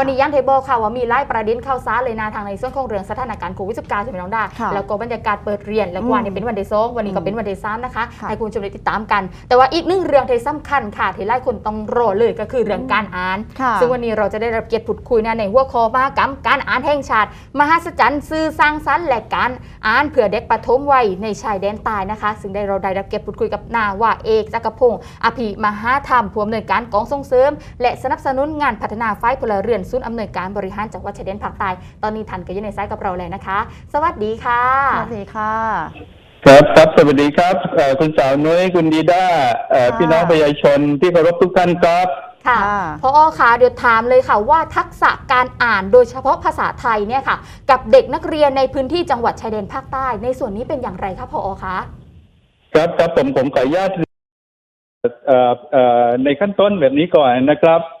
วันนี้ย่านเทเบิลค่ะว่ามีไล่ประเด็นข่าวสารเลยนะทางในส่วนของเรื่องสถานการณ์โควิด -19 ใช่ไหมน้องดาค่ะแล้วก็บรรยากาศเปิดเรียนแล้วก็อืมวันนี้เป็นวันเดย์สองวันนี้ก็อืมเป็นวันเดย์สามนะคะค่ะให้คุณผู้ชมได้ติดตามกัน แต่ว่าอีกหนึ่งเรื่องที่สำคัญค่ะที่หลายคนต้องรอเลยก็คือเรื่องการอ่านค่ะซึ่งวันนี้เราจะได้รับเกียรติพูดคุยนะในหัวข้อมหากรรมการอ่านแห่งชาติ มหัศจรรย์สื่อสร้างสรรค์และการอ่านเผื่อเด็กปฐมวัยในชายแดนใต้นะคะ ซึ่งได้เราได้รับเกียรติพูดคุยกับนาวาเอกจักรพงศ์อภิมหาธรรมผู้อำนวยการกองส่งเสริม และสนับสนุนงานพัฒนาฝ่ายพลเรือนศูนย์อำนวยการบริหารจังหวัดชายแดนภาคใต้ ตอนนี้ทันก็อยู่ในสายกับเราแล้วนะคะ สวัสดีค่ะ สวัสดีค่ะ ครับครับสวัสดีครับเอ่อคุณสาวนุ้ยคุณดีด้าเอ่อค่ะ พี่น้องประชาชนที่เคารพทุกท่านครับ ค่ะค่ะ พอค่ะเดี๋ยวถามเลยค่ะว่าทักษะการอ่านโดยเฉพาะภาษาไทยเนี่ยค่ะ กับเด็กนักเรียนในพื้นที่จังหวัดชายแดนภาคใต้ ในส่วนนี้เป็นอย่างไรคะพอคะครับครับผมผมขออนุญาตเอ่อเอ่อในขั้นต้นแบบนี้ก่อนนะครับเอ่อ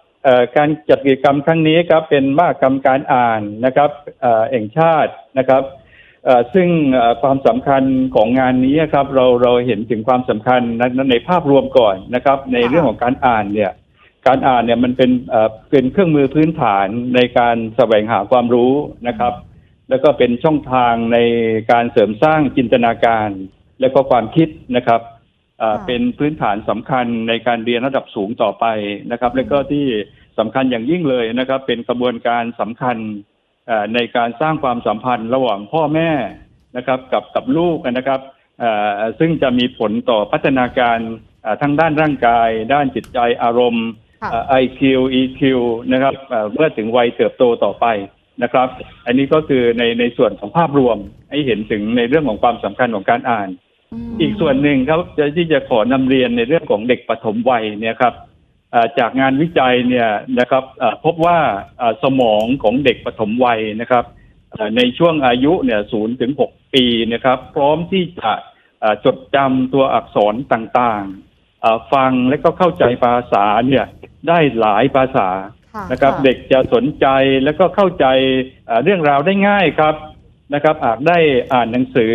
การจัดกิจกรรมครั้งนี้ครับเป็นมากรรมการอ่านนะครับเอ่อแห่งชาตินะครับซึ่งความสำคัญของงานนี้ครับเราเราเห็นถึงความสำคัญในในภาพรวมก่อนนะครับ ในเรื่องของการอ่านเนี่ยการอ่านเนี่ยมันเป็นเอ่อเป็นเครื่องมือพื้นฐานในการแสวงหาความรู้นะครับ แล้วก็เป็นช่องทางในการเสริมสร้างจินตนาการ และก็ความคิดนะครับ เอ่อค่ะเป็นพื้นฐานสำคัญในการเรียนระดับสูงต่อไปนะครับ แล้วก็ที่สำคัญอย่างยิ่งเลยนะครับ เป็นกระบวนการสำคัญเอ่อในการสร้างความสัมพันธ์ระหว่างพ่อแม่นะครับ กับกับลูกนะครับเอ่อซึ่งจะมีผลต่อพัฒนาการเอ่อทั้งด้านร่างกาย ด้านจิตใจอารมณ์ค่ะเอ่อ IQ EQ นะครับเอ่อเมื่อถึงวัยเติบโตต่อไปนะครับ อันนี้ก็คือในในส่วนของภาพรวมให้เห็นถึงในเรื่องของความสำคัญของการอ่านม อีกส่วนหนึ่งครับจะที่จะขอนำเรียนในเรื่องของเด็กปฐมวัยเนี่ยครับเอ่อจากงานวิจัยเนี่ยนะครับเอ่อพบว่าเอ่อสมองของเด็กปฐมวัยนะครับเอ่อในช่วงอายุเนี่ยศูนย์ถึงหกปีนะครับ พร้อมที่จะเอ่อจดจำตัวอักษรต่างๆเอ่อฟังและก็เข้าใจภาษาเนี่ยได้หลายภาษาค่ะนะครับค่ะเด็กจะสนใจแล้วก็เข้าใจเอ่อเรื่องราวได้ง่ายครับนะครับอาจได้อ่านหนังสือ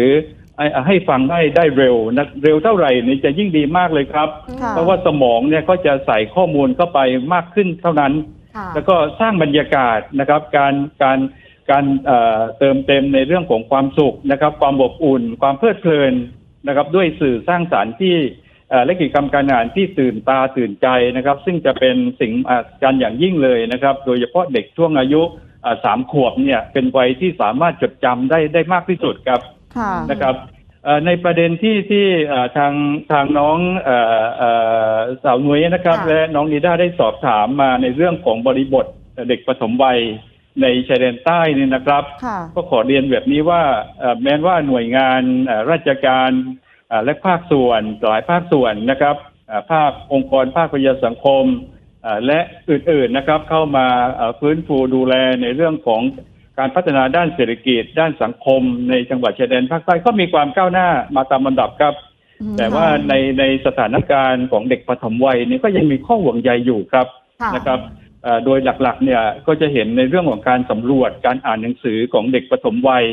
ให้ให้ฟังได้ได้เร็วนะเร็วเท่าไหร่นี่จะยิ่งดีมากเลยครับค่ะเพราะว่าสมองเนี่ยก็จะใส่ข้อมูลเข้าไปมากขึ้นเท่านั้นค่ะแล้วก็สร้างบรรยากาศนะครับ การการการเอ่อเติมเต็มในเรื่องของความสุขนะครับ ความอบอุ่น ความเพลิดเพลินนะครับ ด้วยสื่อสร้างสารรค์ที่เอ่อและกิจกรรมการงานที่ตื่นตาตื่นใจนะครับ ซึ่งจะเป็นสิ่งอะการอย่างยิ่งเลยนะครับ โดยเฉพาะเด็กช่วงอายุอะสามขวบเนี่ยเป็นวัยที่สามารถจดจำได้ได้มากที่สุดครับค่ะ นะครับเอ่อในประเด็นที่ที่เอ่อทางทางน้องเอ่อเอ่อสาวนุ้ยนะครับค่ะและน้องนีด้าได้สอบถามมาในเรื่องของบริบทเด็กปฐมวัยในชายแดนใต้นี่นะครับค่ะก็ขอเรียนแบบนี้ว่าเอ่อแม้ว่าหน่วยงานเอ่อราชการเอ่อและภาคส่วนหลายภาคส่วนนะครับเอ่อภาคองค์กรภาคประชาสังคมเอ่อและอื่นๆนะครับเข้ามาเอ่อฟื้นฟูดูแลในเรื่องของ การพัฒนาด้านเศรษฐกิจ ด้านสังคม ในจังหวัดชายแดนภาคใต้ก็มีความก้าวหน้ามาตามลำดับครับอืมแต่ว่าในในสถานการณ์ของเด็กปฐมวัยนี้ก็ยังมีข้อห่วงใยอยู่ครับค่ะนะครับเอ่อโดยหลักๆเนี่ยก็จะเห็นในเรื่องของการสำรวจการอ่านหนังสือของเด็กปฐมวัย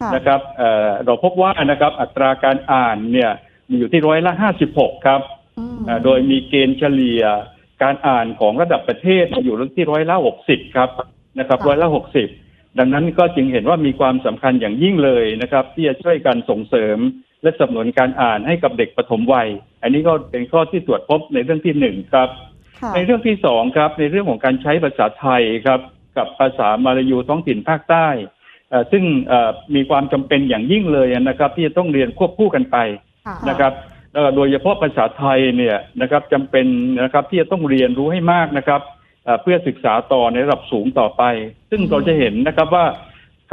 ค่ะนะครับเอ่อเราพบว่านะครับอัตราการอ่านเนี่ยมีอยู่ที่ร้อยละห้าสิบหกครับอืมเอ่อโดยมีเกณฑ์เฉลี่ยการอ่านของระดับประเทศอยู่ที่ร้อยละหกสิบครับนะครับร้อยละหกสิบ ดังนั้นก็จึงเห็นว่ามีความสำคัญอย่างยิ่งเลยนะครับ ที่จะช่วยกันส่งเสริม และสนับสนุนการอ่านให้กับเด็กปฐมวัย อันนี้ก็เป็นข้อที่ตรวจพบในเรื่องที่หนึ่งครับค่ะในเรื่องที่สองครับ ในเรื่องของการใช้ภาษาไทยครับ กับภาษามาลายูท้องถิ่นภาคใต้เอ่อซึ่งเอ่อมีความจำเป็นอย่างยิ่งเลยนะครับ ที่จะต้องเรียนควบคู่กันไปค่ะนะครับเอ่อโดยเฉพาะภาษาไทยเนี่ยนะครับจำเป็นนะครับที่จะต้องเรียนรู้ให้มากนะครับ เอ่อเพื่อศึกษาต่อในระดับสูงต่อไป ซึ่งอืมเราจะเห็นนะครับว่า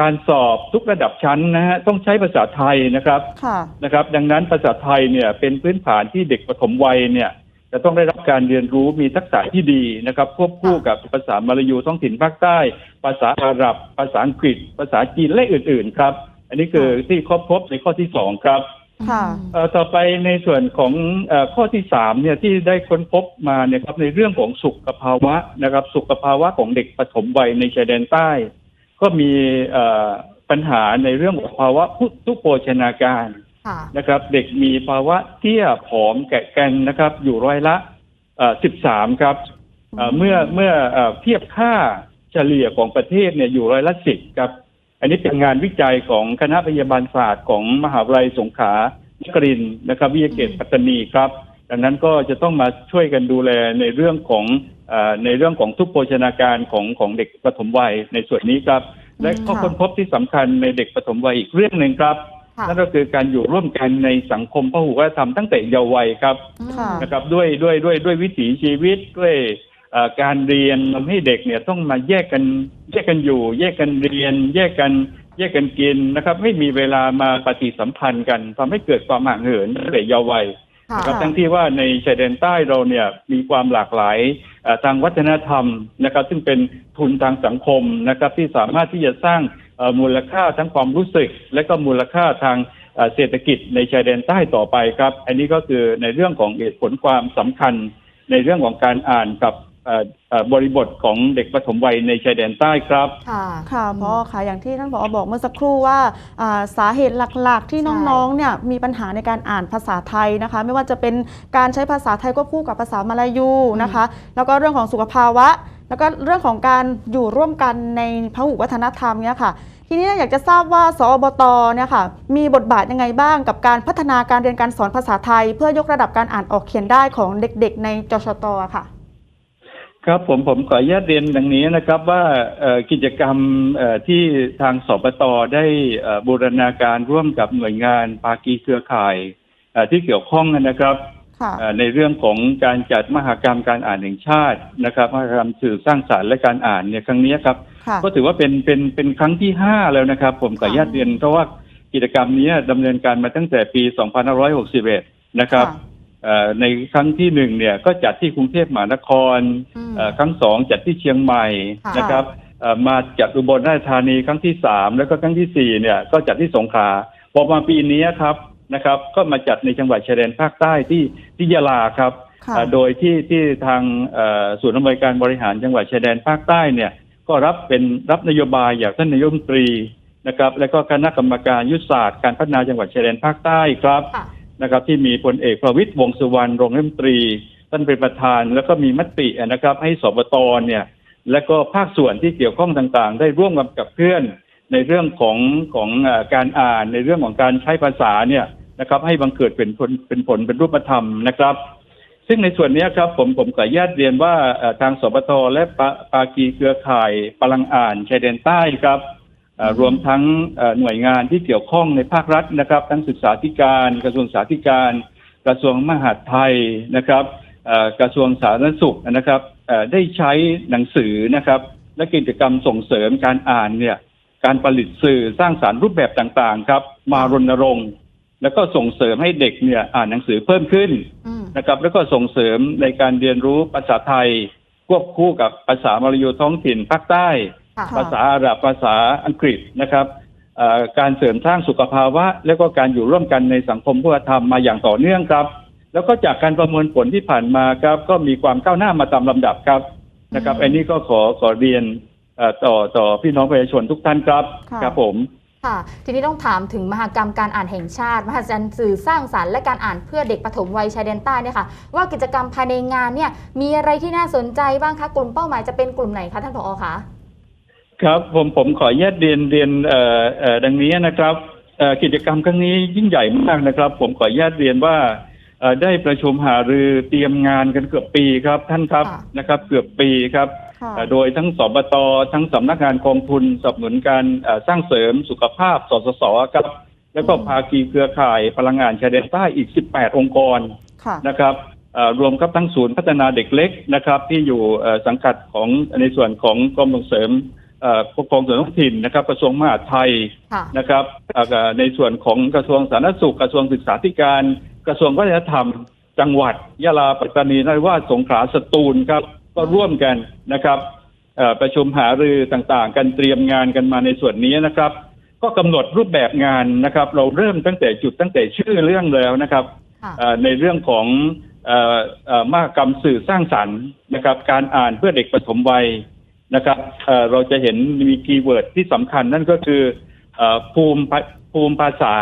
การสอบทุกระดับชั้นนะฮะต้องใช้ภาษาไทยนะครับค่ะนะครับ ดังนั้นภาษาไทยเนี่ยเป็นพื้นฐานที่เด็กปฐมวัยเนี่ยจะต้องได้รับการเรียนรู้มีทักษะที่ดีนะครับ ควบคู่กับภาษามลายูท้องถิ่นภาคใต้ ภาษาอาหรับ ภาษาอังกฤษ ภาษาจีนและอื่น ๆ ครับ อันนี้คือที่ครบพบในข้อที่สองครับ ค่ะ เอ่อต่อไปในส่วนของเอ่อข้อที่สามเนี่ยที่ได้ค้นพบมาเนี่ยครับในเรื่องของสุขภาวะนะครับ สุขภาวะของเด็กปฐมวัยในชายแดนใต้ ก็มีเอ่อปัญหาในเรื่องของภาวะผู้ทุพโภชนาการค่ะ นะครับ เด็กมีภาวะเตี้ยผอมแกะแกงนะครับ อยู่ร้อยละสิบสามครับเอ่อเมื่อเมื่อเอ่อเทียบค่าเฉลี่ยของประเทศเนี่ยอยู่ร้อยละสิบครับ อันนี้เป็นงานวิจัยของคณะพยาบาลศาสตร์ของมหาวิทยาลัยสงขลานครินทร์นะครับวิทยาเขตปัตตานีครับ ดังนั้นก็จะต้องมาช่วยกันดูแลในเรื่องของเออในเรื่องของทุกโภชนาการของของเด็กปฐมวัยในส่วนนี้ครับ และข้อค่ะค้นพบที่สำคัญในเด็กปฐมวัยอีกเรื่องหนึ่งครับ ค่ะนั่นก็คือการอยู่ร่วมกันในสังคมพหุวัฒนธรรมตั้งแต่เยาว์วัยครับอืมค่ะ นะครับด้วยด้วยด้วยด้วยวิถีชีวิตด้วยเอ่อ การเรียนทำให้เด็กเนี่ยต้องมาแยกกันแยกกันอยู่ แยกกันเรียน แยกกันแยกกันกินนะครับ ไม่มีเวลามาปฏิสัมพันธ์กันทำให้เกิดความห่างเหินตั้งแต่เยาว์วัยค่ะนะครับทั้งที่ว่าในชายแดนใต้เราเนี่ยมีความหลากหลายเอ่อทางวัฒนธรรมนะครับ ซึ่งเป็นทุนทางสังคมนะครับที่สามารถที่จะสร้างเอ่อมูลค่าทั้งความรู้สึก และก็มูลค่าทางเอ่อเศรษฐกิจในชายแดนใต้ต่อไปครับ อันนี้ก็คือในเรื่องของเหตุผลความสำคัญ ในเรื่องของการอ่านกับเอ่อเอ่อ บริบทของเด็กปฐมวัยในชายแดนใต้ครับ ค่ะค่ะพอค่ะอย่างที่ท่านผอบอกเมื่อสักครู่ว่าอ่าสาเหตุหลักๆ ที่น้องๆเนี่ยมีปัญหาในการอ่านภาษาไทยนะคะ ไม่ว่าจะเป็นการใช้ภาษาไทยควบคู่กับภาษามาลายูนะคะ แล้วก็เรื่องของสุขภาวะ แล้วก็เรื่องของการอยู่ร่วมกันในพหุวัฒนธรรมเนี่ยค่ะทีนี้อยากจะทราบว่า สอบตเนี่ยค่ะ มีบทบาทยังไงบ้างกับการพัฒนาการเรียนการสอนภาษาไทย เพื่อยกระดับการอ่านออกเขียนได้ของเด็กๆ ในจชตอะค่ะ ครับผมผมขออนุญาตเรียนดังนี้นะครับว่าเอ่อกิจกรรมเอ่อที่ทางสปตได้เอ่อบูรณาการร่วมกับหน่วยงานภาคีเครือข่ายเอ่อที่เกี่ยวข้องนะครับค่ะเอ่อในเรื่องของการจัดมหกรรมการอ่านแห่งชาตินะครับ มหกรรมสื่อสร้างสารรค์และการอ่านเนี่ยครั้งนี้ครับค่ะก็ถือว่าเป็นเป็นเป็นครั้งที่ห้าแล้วนะครับ ผมขออนุญาตเรียนเพราะว่ากิจกรรมนี้ดำเนินการมาตั้งแต่ปี 2561 นะครับค่ะเอ่อ ในครั้งที่หนึ่งเนี่ยก็จัดที่กรุงเทพมหานครอืมเอ่อครั้งสองจัดที่เชียงใหม่ค่ะนะครับเอ่อมาจัดอุบลราชธานีครั้งที่สามแล้วก็ครั้งที่สี่เนี่ยก็จัดที่สงขลาพอมาปีนี้ครับนะครับ ก็มาจัดในจังหวัดชายแดนภาคใต้ที่ที่ยะลาครับค่ะเอ่อโดยที่ที่ทางเอ่อศูนย์อำนวยการบริหารจังหวัดชายแดนภาคใต้เนี่ยก็รับเป็นรับนโยบายอย่างท่านนายกรัฐมนตรีนะครับ แล้วก็คณะกรรมการยุทธศาสตร์การพัฒนาจังหวัดชายแดนภาคใต้ครับค่ะ นะครับที่มีพลเอกประวิตยวงษ์สุวรรณรองรัฐมนตรี ท่านเป็นประธาน แล้วก็มีมตินะครับ ให้สบตเนี่ย และก็ภาคส่วนที่เกี่ยวข้องต่างๆ ได้ร่วมกับเพื่อนในเรื่องของของการอ่านในเรื่องของการใช้ภาษาเนี่ยนะครับ ให้บังเกิดเป็นผลเป็นผลเป็นรูปธรรมนะครับ ซึ่งในส่วนนี้ครับผมผมขออนุญาตเรียนว่าเอ่อทางสบตและปาปากีเครือข่ายพลังอ่านชายแดนใต้ครับ รวมทั้งเอ่อหน่วยงานที่เกี่ยวข้องในภาครัฐนะครับ ทั้งศึกษาธิการ กระทรวงศึกษาธิการ กระทรวงมหาดไทยนะครับเอ่อกระทรวงสาธารณสุขนะครับเอ่อได้ใช้หนังสือนะครับ และกิจกรรมส่งเสริมการอ่านเนี่ยการผลิตสื่อสร้างสารรค์รูปแบบต่างๆ ครับ มารณรงค์ แล้วก็ส่งเสริมให้เด็กเนี่ยอ่านหนังสือเพิ่มขึ้นอืมนะครับ แล้วก็ส่งเสริมในการเรียนรู้ภาษาไทย ควบคู่กับภาษามลายูท้องถิ่นภาคใต้ค่ะค่ะ ภาษาอาหรับภาษาอังกฤษนะครับเอ่อการเสริมสร้างสุขภาวะ แล้วก็การอยู่ร่วมกันในสังคมวัฒนธรรมมาอย่างต่อเนื่องครับ แล้วก็จากการประเมินผลที่ผ่านมาครับ ก็มีความก้าวหน้ามาตามลำดับครับนะครับอืมอันนี้ก็ขอขอเรียนเอ่อต่อต่อพี่น้องประชาชนทุกท่านครับค่ะครับผมค่ะทีนี้ต้องถามถึงมหกรรมการอ่านแห่งชาติ มหัศจรรย์สื่อสร้างสรรค์และการอ่านเพื่อเด็กปฐมวัยชายแดนใต้เนี่ยค่ะว่ากิจกรรมภายในงานเนี่ยมีอะไรที่น่าสนใจบ้างคะกลุ่มเป้าหมายจะเป็นกลุ่มไหนคะท่านผอคะ ครับผมผมขออนุญาตเรียนเรียนเอ่อเอ่อดังนี้นะครับเอ่อกิจกรรมครั้งนี้ยิ่งใหญ่มากนะครับ ผมขออนุญาตเรียนว่าเอ่อได้ประชุมหารือเตรียมงานกันเกือบปีครับท่านครับค่ะ นะครับ เกือบปีครับ ค่ะ เอ่อโดยทั้งสบตทั้งสำนักงานกองทุนสนับสนุนการเอ่อสร้างเสริมสุขภาพสสสครับ แล้วก็อืม ภาคีเครือข่ายพลังงานชายแดนใต้อีก 18 องค์กรค่ะ นะครับเอ่อรวมกับทั้งศูนย์พัฒนาเด็กเล็กนะครับ ที่อยู่เอ่อสังกัดของในส่วนของกรมส่งเสริมเอ่อ ปกครองส่วนท้องถิ่นนะครับ กระทรวงมหาดไทยค่ะนะครับเอ่อในส่วนของกระทรวงสาธารณสุข กระทรวงศึกษาธิการ กระทรวงวัฒนธรรม จังหวัดยะลาปัตตานีนราธิวาสสงขลาสตูลครับ ก็ร่วมกันนะครับเอ่อประชุมหารือต่างๆ กันเตรียมงานกันมาในส่วนนี้นะครับ ก็กำหนดรูปแบบงานนะครับ เราเริ่มตั้งแต่จุดตั้งแต่ชื่อเรื่องแล้วนะครับค่ะเอ่อในเรื่องของเอ่อเอ่อมหกรรมสื่อสร้างสรรค์นะครับ การอ่านเพื่อเด็กปฐมวัย นะครับเอ่อเราจะเห็นมีคีย์เวิร์ดที่สำคัญนั่นก็คือเอ่อภูมิภาภูมิภาษา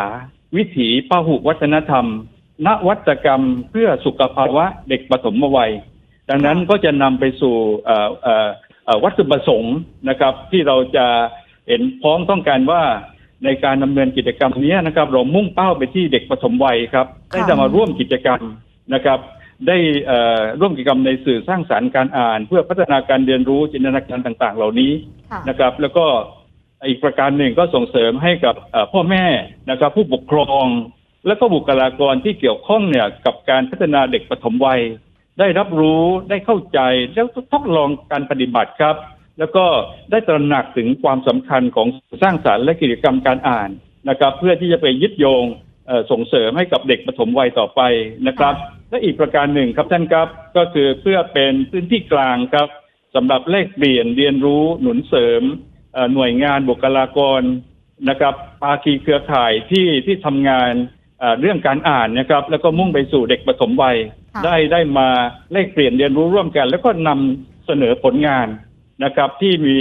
วิถีพหุวัฒนธรรม นวัตกรรมเพื่อสุขภาวะเด็กปฐมวัย ดังนั้นก็จะนำไปสู่เอ่อเอ่อเอ่อวัตถุประสงค์นะครับ ที่เราจะเห็นพ้องต้องการว่าในการดำเนินกิจกรรมนี้นะครับ เรามุ่งเป้าไปที่เด็กปฐมวัยครับได้จะมาร่วมกิจกรรมนะครับ ได้เอ่อร่วมกิจกรรมในสื่อสร้างสารรค์การอ่าน เพื่อพัฒนาการเรียนรู้จินตนาการต่าง ๆ เหล่านี้ค่ะนะครับ แล้วก็อีกประการหนึ่งก็ส่งเสริมให้กับเอ่อพ่อแม่นะครับ ผู้ปกครอง แล้วก็บุคลากรที่เกี่ยวข้องเนี่ยกับการพัฒนาเด็กปฐมวัย ได้รับรู้ได้เข้าใจแล้วทดลองการปฏิบัติครับ แล้วก็ได้ตระหนักถึงความสำคัญของสร้างสารรค์และกิจกรรมการอ่านนะครับ เพื่อที่จะไปยึดโยงเอ่อส่งเสริมให้กับเด็กปฐมวัยต่อไปนะครับ และอีกประการหนึ่งครับท่านครับก็คือเพื่อเป็นพื้นที่กลางครับสำหรับแลกเปลี่ยนเรียนรู้หนุนเสริมเอ่อหน่วยงานบุคลากรนะครับภาคีเครือข่ายที่ที่ทำงานเอ่อเรื่องการอ่านนะครับ แล้วก็มุ่งไปสู่เด็กปฐมวัยค่ะได้ได้มาแลกเปลี่ยนเรียนรู้ร่วมกัน แล้วก็นำเสนอผลงานนะครับ ที่มี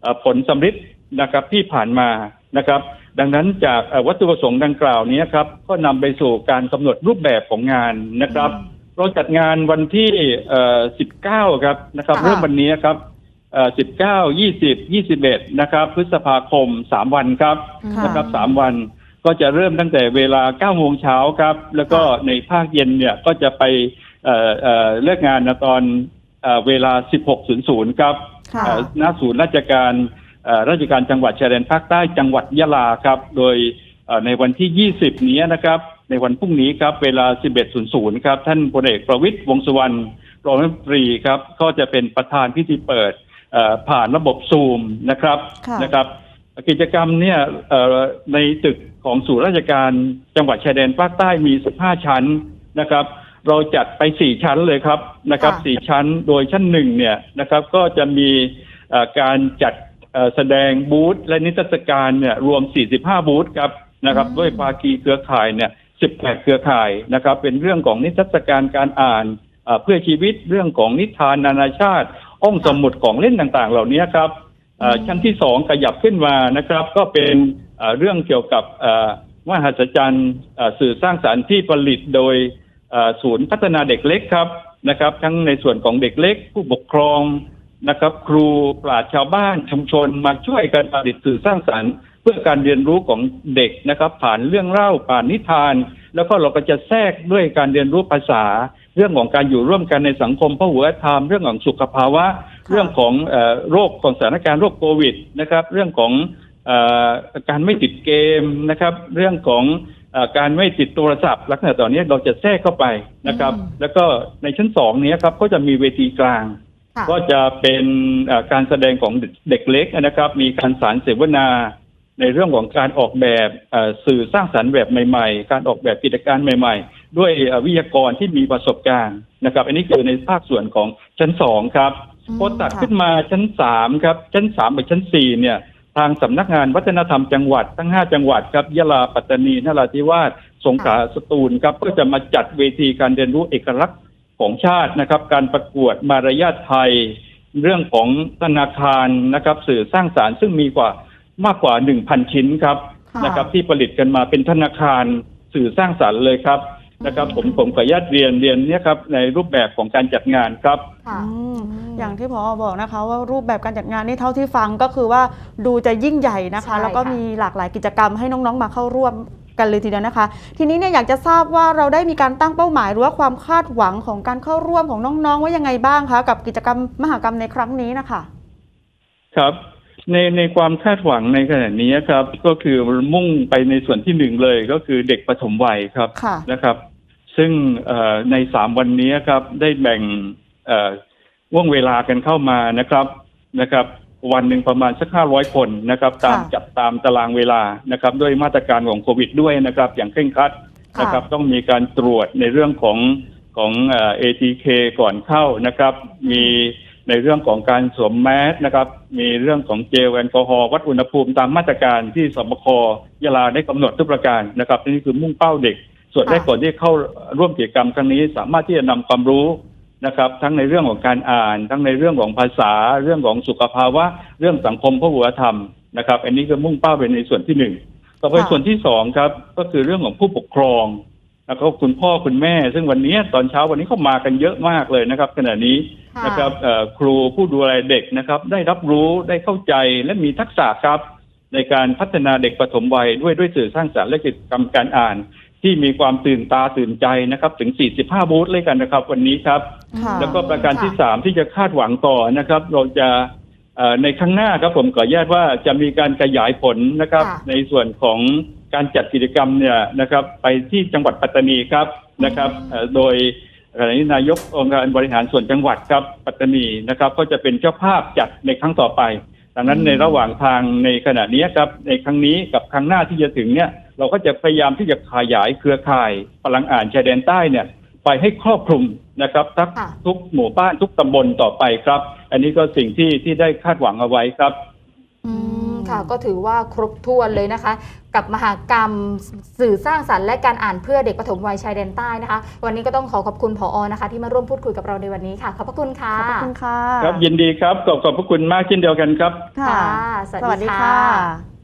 เอ่อผลสำฤทธิ์นะครับที่ผ่านมานะครับ ดังนั้นจากเอ่อวัตถุประสงค์ดังกล่าวนี้ครับก็นำไปสู่การกำหนดรูปแบบของงานนะครับ เราจัดงานวันที่เอ่อ19 ครับนะครับค่ะเริ่มวันนี้ครับเอ่อ19 20 21 นะครับ พฤษภาคม 3 วันครับค่ะนะครับสามวันก็จะเริ่มตั้งแต่เวลา 9 โมงเช้าครับ แล้วก็ในภาคเย็นเนี่ยก็จะไปเอ่อเอ่อเลิกงานนะตอนเอ่อเวลา 16.00 ครับค่ะเอ่อณศูนย์ราชการเอ่อ ราชการจังหวัดชายแดนภาคใต้จังหวัดยะลาครับ โดยเอ่อในวันที่ 20 นี้นะครับ ในวันพรุ่งนี้ครับ เวลา 11.00 ครับ ท่านพลเอกประวิตรวงษ์สุวรรณรองรัฐมนตรีครับ ก็จะเป็นประธานพิธีเปิดเอ่อผ่านระบบซูมนะครับค่ะนะครับกิจกรรมเนี่ยเอ่อในตึกของศูนย์ราชการจังหวัดชายแดนภาคใต้มี 15 ชั้นนะครับ เราจัดไป 4 ชั้นเลยครับนะครับค่ะ4ชั้นโดยชั้นหนึ่งเนี่ยนะครับ ก็จะมีเอ่อการจัดเอ่อ แสดงบูธและนิทรรศการเนี่ยรวม 45 บูธครับนะครับด้วยภาคีเครือข่ายเนี่ย 18 เครือข่ายนะครับ เป็นเรื่องของนิทรรศการการอ่านเอ่อเพื่อชีวิตเรื่องของนิทานนานาชาติห้องสมุดของเล่นต่างๆ เหล่านี้ครับเอ่อชั้นที่สองขยับขึ้นมานะครับ ก็เป็นเอ่อเรื่องเกี่ยวกับเอ่อมหัศจรรย์เอ่อสื่อสร้างสารรค์ที่ผลิตโดยเอ่อศูนย์พัฒนาเด็กเล็กครับนะครับ ทั้งในส่วนของเด็กเล็ก ผู้ปกครอง นะครับ ครูปราชญ์ชาวบ้านชุมชนมาช่วยกันผลิตสื่อสร้างสารรค์ เพื่อการเรียนรู้ของเด็กนะครับ ผ่านเรื่องเล่าผ่านนิทาน แล้วก็เราก็จะแทรกด้วยการเรียนรู้ภาษา เรื่องของการอยู่ร่วมกันในสังคมพหุวัฒนธรรมเรื่องของสุขภาวะ เรื่องของเอ่อโรคของสถานการณ์โรคโควิดนะครับ เรื่องของเอ่อการไม่ติดเกมนะครับ เรื่องของเออการไม่ติดโทรศัพท์ลักษณะตอนนี้เราจะแทรกเข้าไปนะครับอืมแล้วก็ในชั้นสองเนี้ยครับก็จะมีเวทีกลางค่ะ ก็จะเป็นเอ่อการแสดงของเด็กเล็กนะครับ มีการสารเสวนาในเรื่องของการออกแบบเอ่อสื่อสร้างสรรค์แบบใหม่ๆ การออกแบบกิจการใหม่ ๆ ด้วยเอ่อวิทยากรที่มีประสบการณ์นะครับ อันนี้คือในภาคส่วนของชั้นสองครับอืมพอตัดค่ะขึ้นมาชั้นสามครับชั้นสามกับชั้นสี่เนี่ยทางสำนักงานวัฒนธรรมจังหวัดทั้งห้าจังหวัดครับยะลาปัตตานีนราธิวาสสงขลาสตูลครับก็จะมาจัดเวทีการเรียนรู้เอกลักษณ์ ของชาตินะครับ การประกวดมารยาทไทย เรื่องของธนาคารนะครับ สื่อสร้างสารรค์ซึ่งมีกว่ามากกว่า1,000ชิ้นครับค่ะนะครับ ที่ผลิตกันมาเป็นธนาคารสื่อสร้างสารรค์เลยครับนะครับ ผมผมขออนุญาตเรียนเรียนเนี่ยครับในรูปแบบของการจัดงานครับค่ะอืมอย่างที่พอบอกนะคะว่ารูปแบบการจัดงานนี่เท่าที่ฟังก็คือว่าดูจะยิ่งใหญ่นะคะใช่แล้วก็ค่ะมีหลากหลายกิจกรรมให้น้องๆมาเข้าร่วม กันเลยทีเดียวนะคะ ทีนี้เนี่ยอยากจะทราบว่าเราได้มีการตั้งเป้าหมาย หรือว่าความคาดหวังของการเข้าร่วมของน้องๆว่ายังไงบ้างคะกับกิจกรรมมหกรรมในครั้งนี้นะคะครับในในความคาดหวังในขณะนี้ครับ ก็คือมุ่งไปในส่วนที่หนึ่งเลยก็คือเด็กปฐมวัยครับค่ะนะครับ ซึ่งเอ่อในสามวันนี้ครับได้แบ่งเอ่อว่วงเวลากันเข้ามานะครับนะครับ วันหนึ่งประมาณสักห้าร้อยคนนะครับ ตามค่ะจัดตามตารางเวลานะครับ ด้วยมาตรการของโควิดด้วยนะครับ อย่างเคร่งครัดค่ะนะครับ ต้องมีการตรวจในเรื่องของของเอ่อ ATK ก่อนเข้านะครับ มีในเรื่องของการสวมแมสนะครับ มีเรื่องของเจลแอลกอฮอล์วัดอุณหภูมิตามมาตรการที่สบคยะลาได้กำหนดทุกประการนะครับนี่คือมุ่งเป้าเด็ก ส่วนค่ะแรกก่อนที่เข้าร่วมกิจกรรมครั้งนี้ สามารถที่จะนำความรู้ นะครับ ทั้งในเรื่องของการอ่าน ทั้งในเรื่องของภาษา เรื่องของสุขภาวะ เรื่องสังคมพหุวัฒนธรรมนะครับ อันนี้ก็มุ่งเป้าไปในส่วนที่หนึ่งต่อไปค่ะส่วนที่สองครับ ก็คือเรื่องของผู้ปกครอง แล้วก็คุณพ่อคุณแม่ ซึ่งวันนี้ตอนเช้าวันนี้เขามากันเยอะมากเลยนะครับ ขณะนี้ค่ะนะครับเอ่อครูผู้ดูแลเด็กนะครับ ได้รับรู้ได้เข้าใจและมีทักษะครับ ในการพัฒนาเด็กปฐมวัยด้วยด้วยสื่อสร้างสรรค์และกิจกรรมการอ่านที่มีความตื่นตาตื่นใจนะครับ ถึง 45 บูธเลยกันนะครับ วันนี้ครับค่ะ แล้วก็ประการที่ค่ะสามที่จะคาดหวังต่อนะครับ เราจะเอ่อในข้างหน้าครับผมขออนุญาตว่าจะมีการขยายผลนะครับค่ะในส่วนของการจัดกิจกรรมเนี่ยนะครับ ไปที่จังหวัดปัตตานีครับนะครับเอ่อโดยขณะนี้นายกองค์การบริหารส่วนจังหวัดครับปัตตานีนะครับ ก็จะเป็นเจ้าภาพจัดในครั้งต่อไป ดังนั้นอืมในระหว่างทางในขณะนี้ครับในครั้งนี้กับครั้งหน้าที่จะถึงเนี่ยเราก็จะพยายามที่จะขยายเครือข่ายพลังอ่านชายแดนใต้เนี่ยไปให้ครอบคลุม นะครับทุกค่ะทุกหมู่บ้านทุกตำบลต่อไปครับ อันนี้ก็สิ่งที่ที่ได้คาดหวังเอาไว้ครับอืมค่ะก็ถือว่าครบถ้วนเลยนะคะ กับมหากรรมสื่อสร้างสรรค์และการอ่านเพื่อเด็กปฐมวัยชายแดนใต้นะคะ วันนี้ก็ต้องขอขอบคุณผอนะคะ ที่มาร่วมพูดคุยกับเราในวันนี้ค่ะ ขอบพระคุณค่ะขอบคุณค่ะ ครับยินดีครับขอบขอบพระคุณมากเช่นเดียวกันครับ ค่ะค่ะสวัสดีค่ะค่ะ